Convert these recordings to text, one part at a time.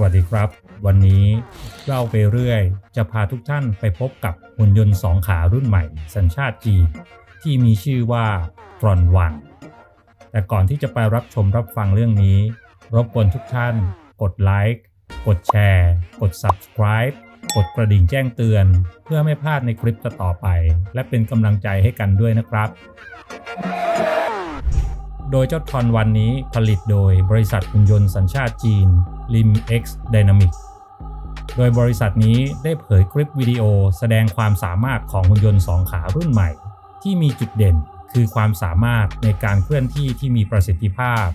วัสดีครับ วันนี้เล่าไปเรื่อย จะพาทุกท่านไปพบกับหุ่นยนต์สองขารุ่นใหม่ สัญชาติจีนที่มีชื่อว่าฟรอนวันแต่ก่อนที่จะไปรับชมรับฟังเรื่องนี้ รบกวนทุกท่าน กดไลค์กดแชร์ กด subscribe กดกระดิ่งแจ้งเตือน เพื่อไม่พลาดในคลิปต่อไป และเป็นกำลังใจให้กันด้วยนะครับ โดยเจ้าทอนวันนี้ผลิตโดยบริษัทหุ่นยนต์สัญชาติจีน Lim X Dynamic โดยบริษัทนี้ได้เผยคลิปวิดีโอแสดงความสามารถของหุ่นยนต์สองขารุ่นใหม่ ที่มีจุดเด่นคือความสามารถในการเคลื่อนที่ที่มีประสิทธิภาพ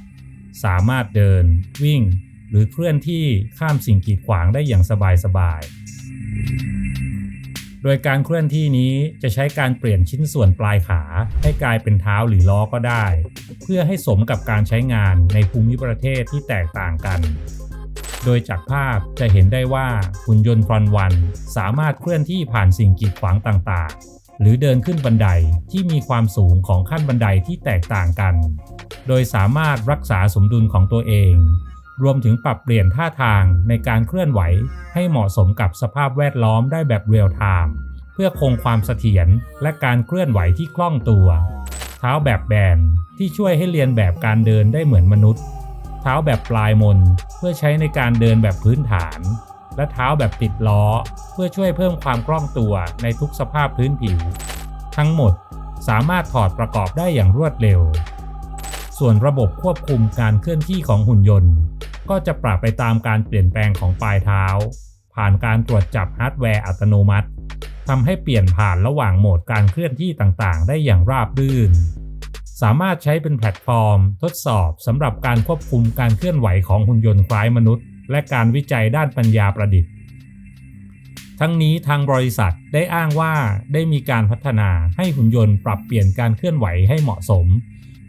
สามารถเดิน วิ่ง หรือเคลื่อนที่ข้ามสิ่งกีดขวางได้อย่างสบายๆโดยการเคลื่อนที่นี้จะใช้การเปลี่ยนชิ้นส่วนปลายขาให้กลายเป็นเท้าหรือล้อก็ได้ เพื่อให้สมกับการใช้งานในภูมิประเทศที่แตกต่างกัน โดยจากภาพจะเห็นได้ว่าหุ่นยนต์ฟรอนวันสามารถเคลื่อนที่ผ่านสิ่งกีดขวางต่างๆ หรือเดินขึ้นบันไดที่มีความสูงของขั้นบันไดที่แตกต่างกัน โดยสามารถรักษาสมดุลของตัวเอง รวมถึงปรับเปลี่ยนท่าทางในการเคลื่อนไหว ให้เหมาะสมกับสภาพแวดล้อมได้แบบเรียลไทม์เพื่อคงความเสถียรและการเคลื่อนไหวที่คล่องตัว เท้าแบบแบนที่ช่วยให้เรียนแบบการเดินได้เหมือนมนุษย์ เท้าแบบปลายมน เพื่อใช้ในการเดินแบบพื้นฐาน และเท้าแบบติดล้อ เพื่อช่วยเพิ่มความคล่องตัวในทุกสภาพพื้นผิว ทั้งหมดสามารถถอดประกอบได้อย่างรวดเร็ว ส่วนระบบควบคุมการเคลื่อนที่ของหุ่นยนต์ ก็จะปรับไปตามการเปลี่ยนแปลงของปลายเท้า ผ่านการตรวจจับฮาร์ดแวร์อัตโนมัติทำให้เปลี่ยนผ่านระหว่างโหมดการเคลื่อนที่ต่างๆ ได้อย่างราบรื่น สามารถใช้เป็นแพลตฟอร์ม ทดสอบสำหรับการควบคุมการเคลื่อนไหวของหุ่นยนต์คล้ายมนุษย์ และการวิจัยด้านปัญญาประดิษฐ์ ทั้งนี้ทางบริษัทได้อ้างว่าได้มีการพัฒนาให้หุ่นยนต์ปรับเปลี่ยนการเคลื่อนไหวให้เหมาะสม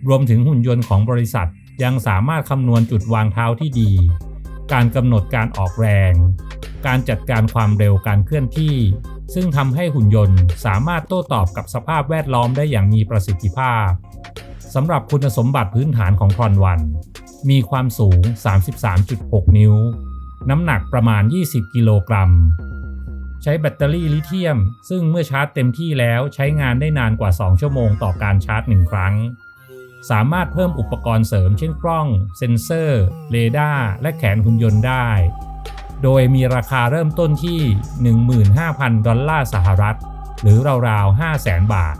รวมถึงหุ่นยนต์ของบริษัทยังสามารถคำนวณจุดวางเท้าที่ดี การกำหนดการออกแรง การจัดการความเร็วการเคลื่อนที่ ซึ่งทำให้หุ่นยนต์สามารถโต้ตอบกับสภาพแวดล้อมได้อย่างมีประสิทธิภาพสำหรับคุณสมบัติพื้นฐานของพรอนวัน มีความสูง 33.6 นิ้ว น้ำหนักประมาณ 20 กิโลกรัม ใช้แบตเตอรี่ลิเธียม ซึ่งเมื่อชาร์จเต็มที่แล้วใช้งานได้นานกว่า 2 ชั่วโมงต่อการชาร์จ 1 ครั้ง สามารถเพิ่มอุปกรณ์เสริมเช่นกล้อง เซ็นเซอร์ เรดาร์และแขนหุ่นยนต์ได้ โดยมีราคาเริ่มต้นที่ 15,000 ดอลลาร์สหรัฐ หรือราวๆ 500,000 บาท